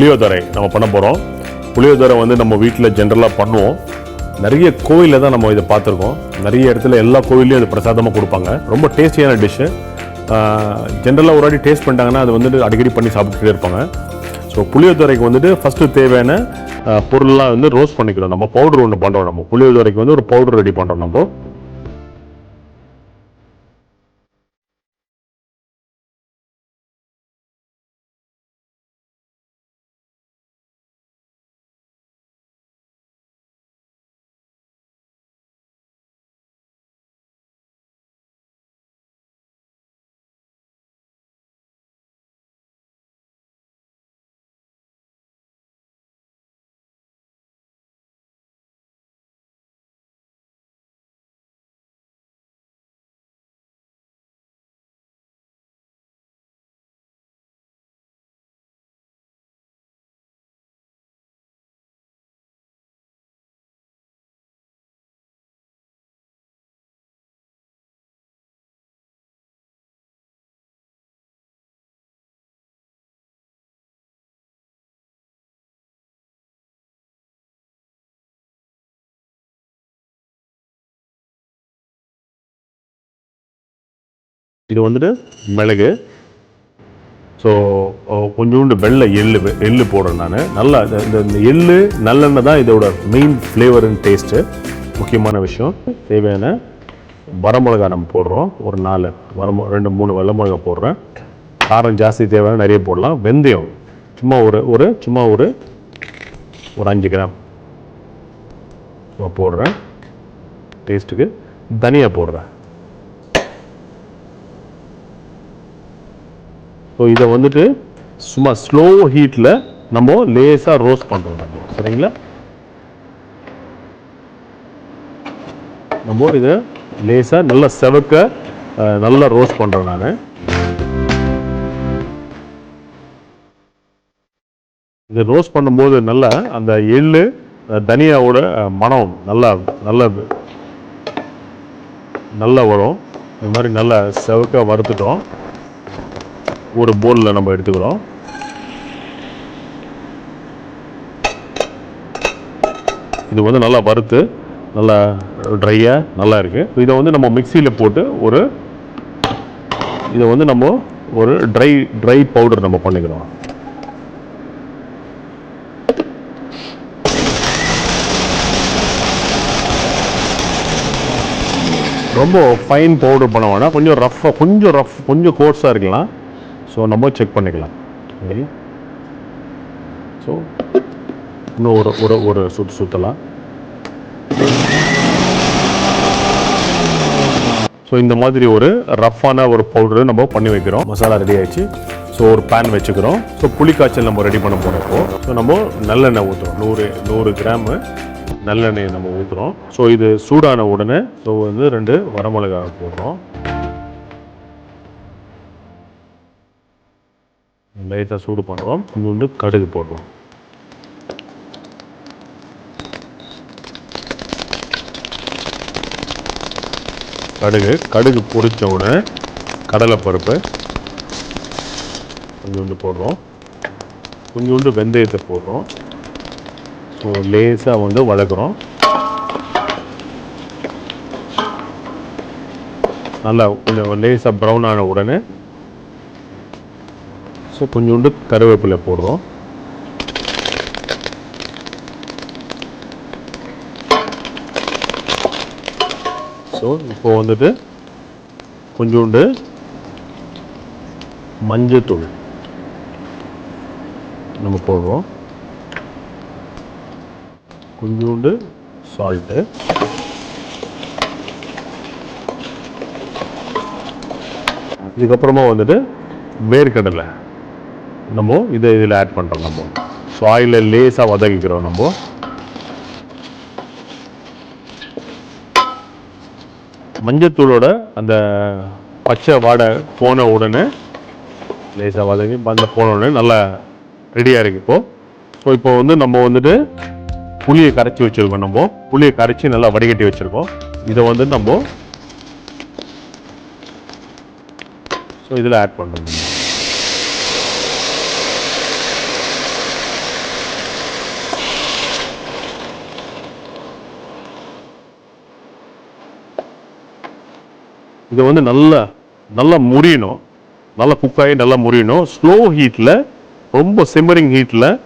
புளியோதரை நம்ம பண்ண போகிறோம் புளியோதரை வந்து நம்ம வீட்டில் ஜென்ரலாக பண்ணுவோம். நிறைய கோயிலில் தான் நம்ம இதை பார்த்துருக்கோம். நிறைய இடத்துல எல்லா கோயிலையும் இது பிரசாதமாக கொடுப்பாங்க. ரொம்ப டேஸ்டியான டிஷ்ஷு ஜென்ரலாக ஒரு வாட்டி டேஸ்ட் பண்ணிட்டாங்கன்னா அது வந்துட்டு அடிக்கடி பண்ணி சாப்பிட்டுட்டே இருப்பாங்க. ஸோ புளியோதரைக்கு வந்துட்டு ஃபஸ்ட்டு தேவையான பொருள்லாம் வந்து ரோஸ்ட் பண்ணிக்கிறோம். நம்ம பவுடர் ஒன்று பண்ணுறோம் நம்ம. புளியோதரைக்கு வந்து ஒரு பவுடர் ரெடி பண்ணுறோம் நம்ம. இது வந்துட்டு மிளகு. ஸோ கொஞ்சோண்டு வெள்ளை எள்ளு எள்ளு போடுறேன் நான். நல்லா இந்த- இந்த எள்ளு நல்லெண்ணெய் தான் இதோட மெயின் ஃப்ளேவர் அண்ட் டேஸ்ட்டு முக்கியமான விஷயம். தேவையான வரமிளகா நம்ம போடுறோம். ஒரு நாலு வரமு ரெண்டு மூணு வெள்ளை மிளகா போடுறேன். காரம் ஜாஸ்தி தேவையான நிறைய போடலாம். வெந்தயம் சும்மா ஒரு ஒரு சும்மா ஒரு ஒரு அஞ்சு கிராம். போடுறேன். டேஸ்ட்டுக்கு தனியாக போடுறேன். ஸோ இதை வந்துட்டு சும்மா ஸ்லோ ஹீட்டில் நம்ம லேசாக ரோஸ்ட் பண்ணுறோம் நம்ம. சரிங்களா? நம்ம இதை லேசாக நல்லா செவக்க நல்லா ரோஸ்ட் பண்ணுறேன் நான். இது ரோஸ்ட் பண்ணும்போது நல்லா அந்த எள்ளு தனியாவோட மனம் மணம் நல்லா நல்லா நல்லா வரும். இந்த மாதிரி நல்லா செவக்க வறுத்துட்டோம். ஒரு போலில் நம்ம எடுத்துக்கிறோம். இது வந்து நல்லா வறுத்து நல்லா ட்ரையாக நல்லா இருக்குது இதை வந்து நம்ம மிக்சியில் போட்டு ஒரு இதை வந்து நம்ம ஒரு ட்ரை ட்ரை பவுடர் நம்ம பண்ணிக்கிறோம். ரொம்ப ஃபைன் பவுடர் பண்ண வேணாம். கொஞ்சம் ரஃப்பாக கொஞ்சம் ரஃப் கொஞ்சம் கோர்ஸாக இருக்கலாம். ஸோ நம்ம செக் பண்ணிக்கலாம். சரி ஸோ இன்னும் ஒரு ஒரு ஒரு சுற்று சுற்றலாம் ஸோ இந்த மாதிரி ஒரு ரஃப்பான ஒரு பவுடர் நம்ம பண்ணி வைக்கிறோம். மசாலா ரெடி ஆயிடுச்சு. ஸோ ஒரு பேன் வச்சுக்கிறோம். ஸோ புளிக்காய்ச்சல் நம்ம ரெடி பண்ண போகிறப்போ ஸோ நம்ம நல்லெண்ணெய் ஊற்றுறோம் நூறு நூறு கிராமு நல்லெண்ணெய் நம்ம ஊற்றுறோம் ஸோ இது சூடான உடனே ஸோ வந்து ரெண்டு வரமிளகா போடுறோம். லைட்டாக சூடு பண்ணுறோம் இன்னொன்று கடுகு போடுறோம். கடுகு கடுகு பொரிச்ச உடனே கடலைப்பருப்பு கொஞ்சோண்டு போடுறோம். கொஞ்சோண்டு வெந்தயத்தை போடுறோம். ஸோ லேசாக வந்து வதக்குறோம். நல்லா கொஞ்சம் லேசாக ப்ரௌன் ஆன உடனே ஸோ கொஞ்சோண்டு கருவேப்பிலை போடுறோம். ஸோ இப்போ வந்துட்டு கொஞ்சோண்டு மஞ்சத்தூள் நம்ம போடுறோம். கொஞ்சோண்டு சால்ட்டு இதுக்கப்புறமா வந்துட்டு வேர்க்கடலை. நம்ம இதை இதில் ஆட் பண்ணுறோம் நம்ம. ஸோ ஆயிலில் லேசாக வதக்கிக்கிறோம் நம்ம. மஞ்சத்தூளோட அந்த பச்சை வாடை போன உடனே லேசாக வதங்கி அந்த போன உடனே நல்லா ரெடியாக இருக்கு இப்போது ஸோ இப்போ வந்து நம்ம வந்துட்டு புளியை கரைச்சி வச்சிருக்கோம் நம்ம. புளியை கரைச்சி நல்லா வடிகட்டி வச்சிருக்கோம். இதை வந்து நம்ம ஸோ இதில் ஆட் பண்ணுறோம் இது வந்து நல்லா நல்லா முறியணும். நல்லா குக்காகி நல்லா முறியணும். ஸ்லோ ஹீட்டில் ரொம்ப சிம்மரிங் ஹீட்டில்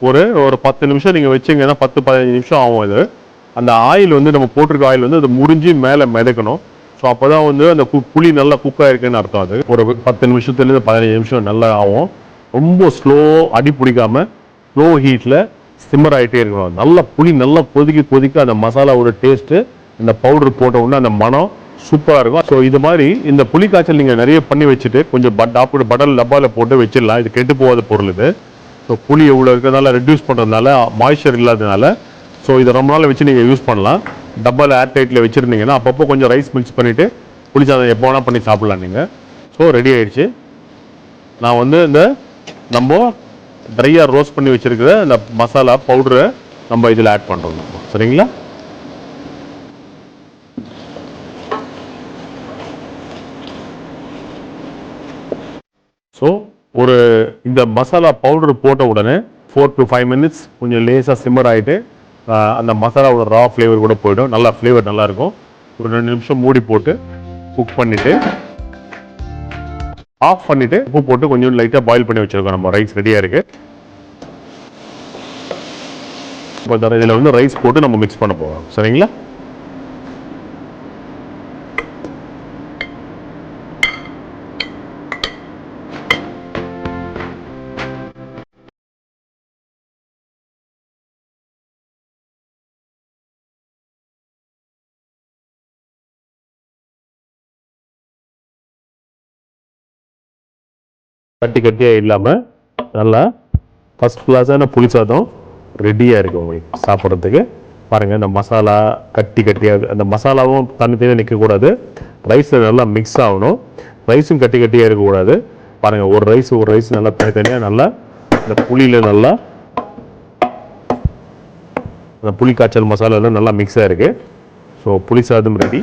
ஒரு ஒரு பத்து நிமிஷம் நீங்கள் வச்சிங்கன்னா பத்து பதினஞ்சு நிமிஷம் ஆகும் இது அந்த ஆயில் வந்து நம்ம போட்டிருக்க ஆயில் வந்து அது முறிஞ்சு மேலே மிதக்கணும். ஸோ அப்போ தான் வந்து அந்த கு- புளி நல்லா குக் ஆயிருக்குன்னு அர்த்தம் அது. ஒரு பத்து நிமிஷத்துலேருந்து பதினஞ்சு நிமிஷம் நல்லா ஆகும். ரொம்ப ஸ்லோ அடி பிடிக்காம ஸ்லோ ஹீட்டில் சிம்மர் ஆகிட்டே இருக்கணும். நல்லா புளி நல்லா கொதிக்க கொதிக்க அந்த மசாலாவோட டேஸ்ட்டு இந்த பவுடர் போட்ட உடனே அந்த மனம் சூப்பராக இருக்கும். ஸோ இது மாதிரி இந்த புளி காய்ச்சல் நீங்கள் நிறைய பண்ணி வச்சுட்டு கொஞ்சம் பட் டாப்பு படல் டப்பாவில் போட்டு வச்சிடலாம். இது கெட்டு போகாத பொருள் இது. ஸோ புளி எவ்வளோ இருக்கிறதுனால ரெடியூஸ் பண்ணுறதுனால மாய்ச்சர் இல்லாததுனால ஸோ இதை ரொம்ப நாள் வச்சு நீங்கள் யூஸ் பண்ணலாம். டப்பாவில் ஏர் டைட்டில் வச்சுருந்தீங்கன்னா அப்பப்போ கொஞ்சம் ரைஸ் மிக்ஸ் பண்ணிவிட்டு புளிச்சாதம் எப்போ வேணால் பண்ணி சாப்பிட்லாம் நீங்கள் ஸோ ரெடி ஆயிடுச்சு. நான் வந்து இந்த நம்ம ட்ரையாக ரோஸ்ட் பண்ணி வச்சுருக்கிற இந்த மசாலா பவுடரை நம்ம இதில் ஆட் பண்ணுறோம் சரிங்களா ஸோ ஒரு இந்த மசாலா பவுடர் போட்ட உடனே ஃபோர் டு ஃபைவ் மினிட்ஸ் கொஞ்சம் லேசாக சிம்மர் ஆகிட்டு அந்த மசாலாவோட ரா ஃப்ளேவர் கூட போயிடும். நல்லா ஃப்ளேவர் நல்லாயிருக்கும் ஒரு ரெண்டு நிமிஷம் மூடி போட்டு குக் பண்ணிவிட்டு ஆஃப் பண்ணிவிட்டு உப்பு போட்டு கொஞ்சம் லைட்டாக பாயில் பண்ணி வச்சுருக்கோம். நம்ம ரைஸ் ரெடியாக இருக்குது இப்போ இதில் வந்து ரைஸ் போட்டு நம்ம மிக்ஸ் பண்ண போகிறோம் சரிங்களா? கட்டி கட்டியாக இல்லாமல் நல்லா ஃபஸ்ட் கிளாஸான புளி சாதம் ரெடியாக இருக்கும் உங்களுக்கு சாப்பிட்றதுக்கு. பாருங்கள் இந்த மசாலா கட்டி கட்டியாக அந்த மசாலாவும் தனித்தனியாக நிற்கக்கூடாது ரைஸில் நல்லா மிக்ஸ் ஆகணும். ரைஸும் கட்டி கட்டியாக இருக்கக்கூடாது. பாருங்கள் ஒரு ரைஸ் ஒரு ரைஸ் நல்லா தனித்தனியாக நல்லா இந்த புளியில் நல்லா அந்த புளி காய்ச்சல் மசாலாலாம் நல்லா மிக்ஸாக இருக்குது ஸோ புளி சாதம் ரெடி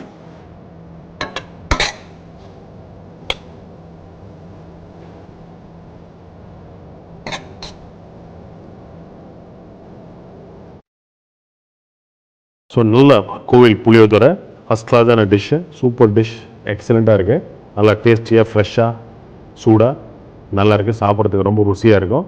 ஸோ நல்ல கோவில் புளியோதரை ஃபஸ்ட் கிளாஸான டிஷ்ஷு சூப்பர் டிஷ் எக்ஸலண்ட்டாக இருக்குது நல்லா டேஸ்டியாக ஃப்ரெஷ்ஷாக சூடாக நல்லா இருக்குது சாப்பிட்றதுக்கு ரொம்ப ருசியாக இருக்கும்.